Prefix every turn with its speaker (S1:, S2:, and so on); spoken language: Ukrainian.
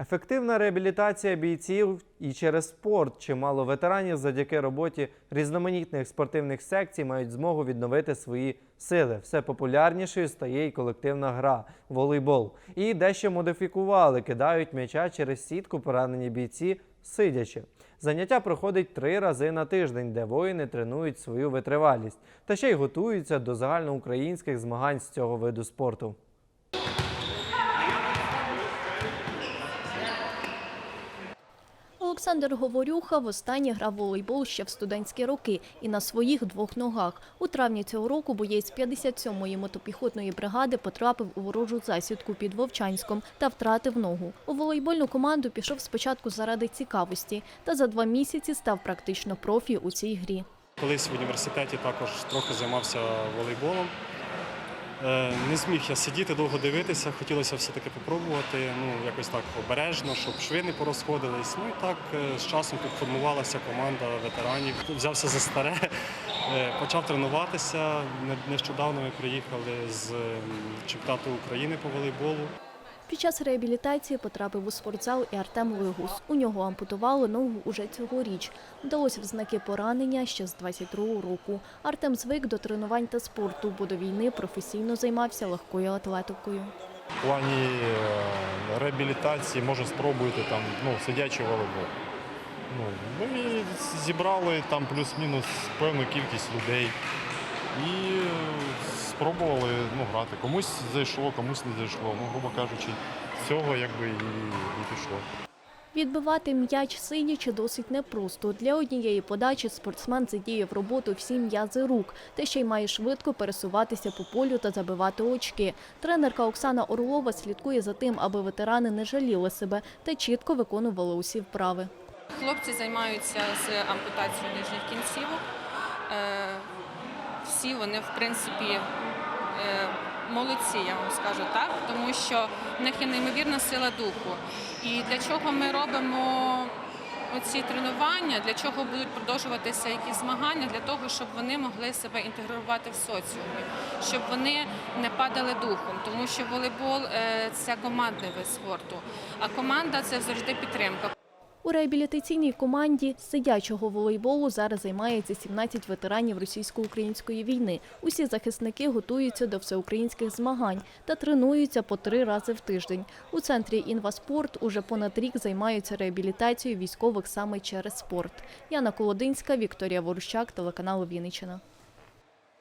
S1: Ефективна реабілітація бійців і через спорт. Чимало ветеранів завдяки роботі різноманітних спортивних секцій мають змогу відновити свої сили. Все популярнішою стає і колективна гра волейбол. І дещо модифікували, кидають м'яча через сітку поранені бійці сидячи. Заняття проходить три рази на тиждень, де воїни тренують свою витривалість та ще й готуються до загальноукраїнських змагань з цього виду спорту.
S2: Олександр Говорюха востаннє грав волейбол ще в студентські роки і на своїх двох ногах. У травні цього року боєць 57-ї мотопіхотної бригади потрапив у ворожу засідку під Вовчанськом та втратив ногу. У волейбольну команду пішов спочатку заради цікавості, та за два місяці став практично профі у цій грі.
S3: Колись в університеті також трохи займався волейболом. Е, Не зміг я сидіти, довго дивитися, хотілося все-таки попробувати, ну якось так обережно, щоб шви не порозходились. Ну і так е, з часом формувалася команда ветеранів. Взявся за старе, е, почав тренуватися. Нещодавно ми приїхали з ем, чемпіонату України по волейболу.
S2: Під час реабілітації потрапив у спортзал і Артем Лигус. У нього ампутували ногу уже цьогоріч. Вдалося в знаки поранення ще з 22-го року. Артем звик до тренувань та спорту, бо до війни професійно займався легкою атлетикою.
S4: В плані е, реабілітації може спробуйте там ну, сидячий волейбол. Ну, ми зібрали там плюс-мінус певну кількість людей і е, спробували ну, грати. Комусь зайшло, комусь не зайшло. Ну, грубо кажучи, з цього якби і, і пішло.
S2: Відбивати м'яч сидячи досить непросто. Для однієї подачі спортсмен задіє в роботу всі м'язи рук, та ще й має швидко пересуватися по полю та забивати очки. Тренерка Оксана Орлова слідкує за тим, аби ветерани не жаліли себе та чітко виконували усі вправи.
S5: Хлопці займаються з ампутацією нижніх кінцівок. Всі вони, в принципі, е, молодці, я вам скажу так, тому що в них є неймовірна сила духу. І для чого ми робимо оці тренування, для чого будуть продовжуватися якісь змагання, для того, щоб вони могли себе інтегрувати в соціумі, щоб вони не падали духом, тому що волейбол е, це командний вид спорту, а команда це завжди підтримка.
S2: У реабілітаційній команді сидячого волейболу зараз займається 17 ветеранів російсько-української війни. Усі захисники готуються до всеукраїнських змагань та тренуються по три рази в тиждень. У центрі «Інваспорт» уже понад рік займаються реабілітацією військових саме через спорт. Яна Колодинська, Вікторія Ворущак, телеканал Вінниччина.